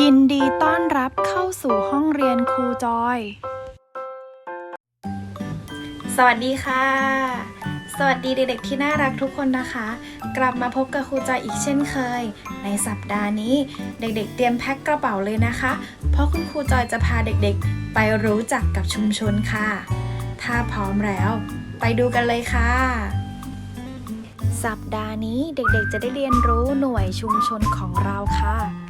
ยินดีต้อนรับเข้าสู่ห้องเรียนครูจอย สวัสดีค่ะ สวัสดีเด็กๆที่น่ารักทุกคนนะคะ กลับมาพบกับครูจอยอีกเช่นเคย ในสัปดาห์นี้เด็กๆ เตรียมแพ็คกระเป๋าเลยนะคะ เพราะคุณครูจอยจะพาเด็กๆ ไปรู้จักกับชุมชนค่ะ ถ้าพร้อมแล้ว ไปดูกันเลยค่ะสัปดาห์นี้เด็กๆ จะได้เรียนรู้หน่วยชุมชนของเราค่ะ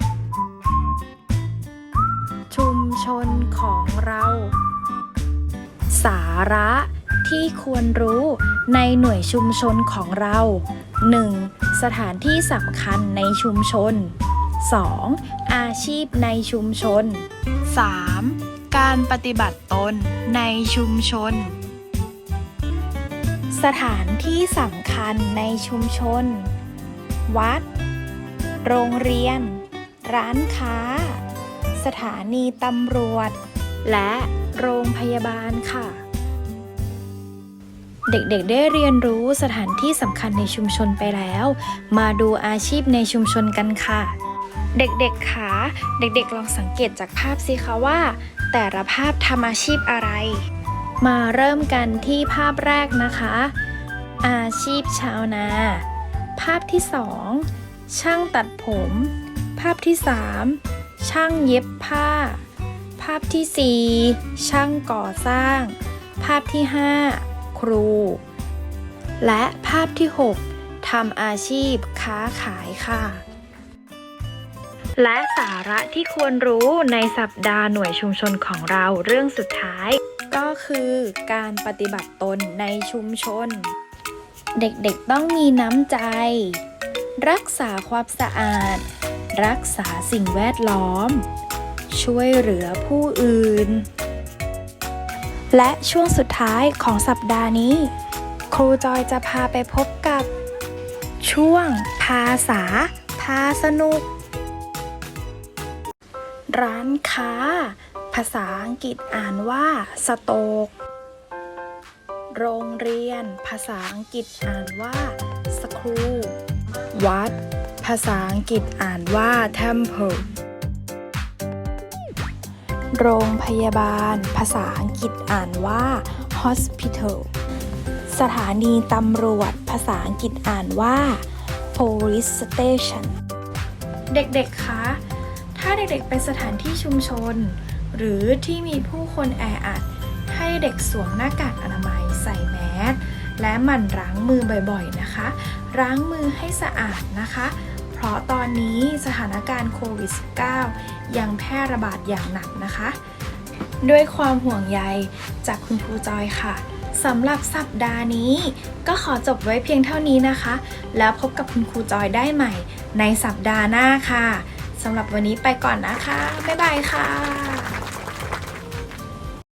นของเรา สาระที่ควรรู้ในหน่วยชุมชนของเรา 1. สถานที่สำคัญในชุมชน 2. อาชีพในชุมชน 3. การปฏิบัติตนในชุมชน สถานที่สำคัญในชุมชน วัด โรงเรียน ร้านค้า สถานีตำรวจ และโรงพยาบาลค่ะ เด็กๆได้เรียนรู้สถานที่สำคัญในชุมชนไปแล้ว มาดูอาชีพในชุมชนกันค่ะ เด็กๆคะเด็กๆลองสังเกตจากภาพสิคะว่า แต่ละภาพทำอาชีพอะไร มาเริ่มกันที่ภาพแรกนะคะ อาชีพชาวนา ภาพที่สองช่างตัดผม ภาพที่สาม ช่างเย็บผ้า ภาพที่สี่ช่างก่อสร้าง ภาพที่ห้าครู และภาพที่หกทำอาชีพค้าขายค่ะ และสาระที่ควรรู้ในสัปดาห์หน่วยชุมชนของเราเรื่องสุดท้าย ก็คือการปฏิบัติตนในชุมชน เด็กๆต้องมีน้ำใจ รักษาความสะอาด รักษาสิ่งแวดล้อม ช่วยเหลือผู้อื่น และช่วงสุดท้ายของสัปดาห์นี้ ครูจอยจะพาไปพบกับ ช่วงภาษา พาสนุก ร้านค้า ภาษาอังกฤษอ่านว่าสโตก โรงเรียน ภาษาอังกฤษอ่านว่าสครู วัด ภาษาอังกฤษอ่านว่า temple โรงพยาบาล ภาษาอังกฤษอ่านว่า hospital สถานีตำรวจ ภาษาอังกฤษอ่านว่า police station เด็กๆ คะ ถ้าเด็กๆ ไปสถานที่ชุมชน หรือที่มีผู้คนแออัด ให้เด็กสวมหน้ากากอนามัยใส่แมสและหมั่นล้างมือบ่อยๆ นะคะ ล้างมือให้สะอาดนะคะ เพราะตอนนี้สถานการณ์โควิด -19 ยังแพร่ระบาดอย่างหนักนะคะ ด้วยความห่วงใยจากคุณครูจอยค่ะสำหรับสัปดาห์นี้ ก็ขอจบไว้เพียงเท่านี้นะคะ แล้วพบกับคุณครูจอยได้ใหม่ ในสัปดาห์หน้าค่ะสำหรับวันนี้ไปก่อนนะคะ บ๊ายบายค่ะ